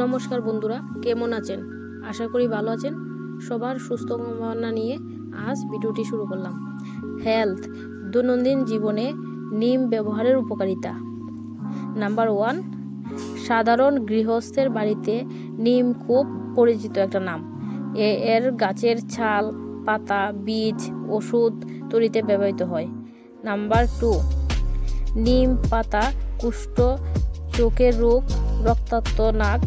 নমস্কার বন্ধুরা, কেমন আছেন? আশা করি ভালো আছেন। সবার সুস্থ কামনা নিয়ে আজ ভিডিওটি শুরু করলাম। হেলথ দৈনন্দিন জীবনে নিম ব্যবহারের উপকারিতা। নাম্বার ওয়ান সাধারণ গৃহস্থের বাড়িতে নিম খুব পরিচিত একটা নাম। এর গাছের ছাল, পাতা, বীজ, ওষুধ তৈরিতে ব্যবহৃত হয়। নাম্বার টু নিম পাতা কুষ্ঠ, চোখের রোগ, রক্তাক্ত নাক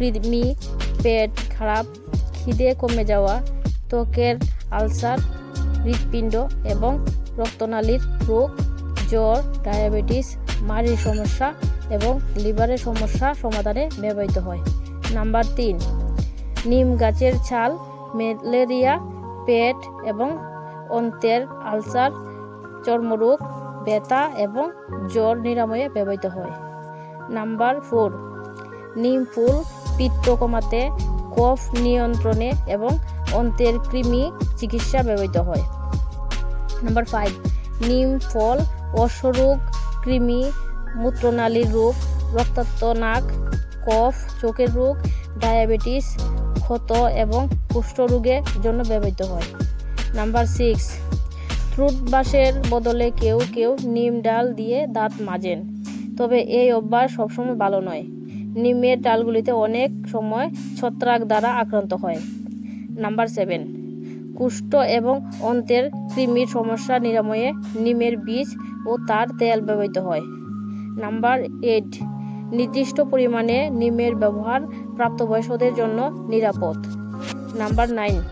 কৃমি পেট খারাপ, খিদে কমে যাওয়া, ত্বকের আলসার, হৃৎপিণ্ড এবং রক্তনালীর রোগ, জ্বর, ডায়াবেটিস, মাড়ির সমস্যা এবং লিভারের সমস্যা সমাধানে ব্যবহৃত হয়। নাম্বার তিন, নিম গাছের ছাল, ম্যালেরিয়া, পেট এবং অন্ত্রের আলসার, চর্মরোগ, ব্যথা এবং জ্বর নিরাময়ে ব্যবহৃত হয়। নাম্বার ফোর, নিম ফুল পিত্ত কমাতে কফ নিয়ন্ত্রণে এবং অন্ত্রের কৃমি চিকিৎসা ব্যবহৃত হয়। নাম্বার ফাইভ নিম ফল, অশ্বরোগ, কৃমি, মূত্রনালীর রোগ, রক্তাক্ত নাক, কফ, চোখের রোগ, ডায়াবেটিস, ক্ষত এবং কুষ্ঠরোগের জন্য ব্যবহৃত হয়। নাম্বার সিক্স টুথব্রাশের বদলে কেউ কেউ নিম ডাল দিয়ে দাঁত মাজেন। তবে এই অভ্যাস সবসময় ভালো নয়। নিমের ডালগুলিতে অনেক সময় ছত্রাক দ্বারা আক্রান্ত হয়। নাম্বার সেভেন, কুষ্ঠ এবং অন্তের কৃমির সমস্যা নিরাময়ে নিমের বীজ ও তার তেল ব্যবহৃত হয়। নাম্বার এইট, নির্দিষ্ট পরিমাণে নিমের ব্যবহার প্রাপ্তবয়স্কদের জন্য নিরাপদ। নাম্বার নাইন,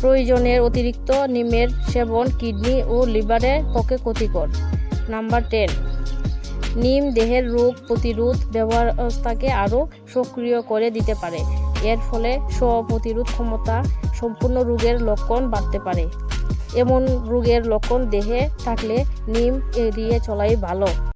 প্রয়োজনের অতিরিক্ত নিমের সেবন কিডনি ও লিভারের পক্ষে ক্ষতিকর। নাম্বার টেন নিম দেহের রোগ প্রতিরোধ ব্যবস্থাকে আরও সক্রিয় করে দিতে পারে। এর ফলে স্ব-প্রতিরোধ ক্ষমতা সম্পূর্ণ রোগের লক্ষণ বাড়তে পারে। এমন রোগের লক্ষণ দেহে থাকলে নিম এড়িয়ে চলাই ভালো।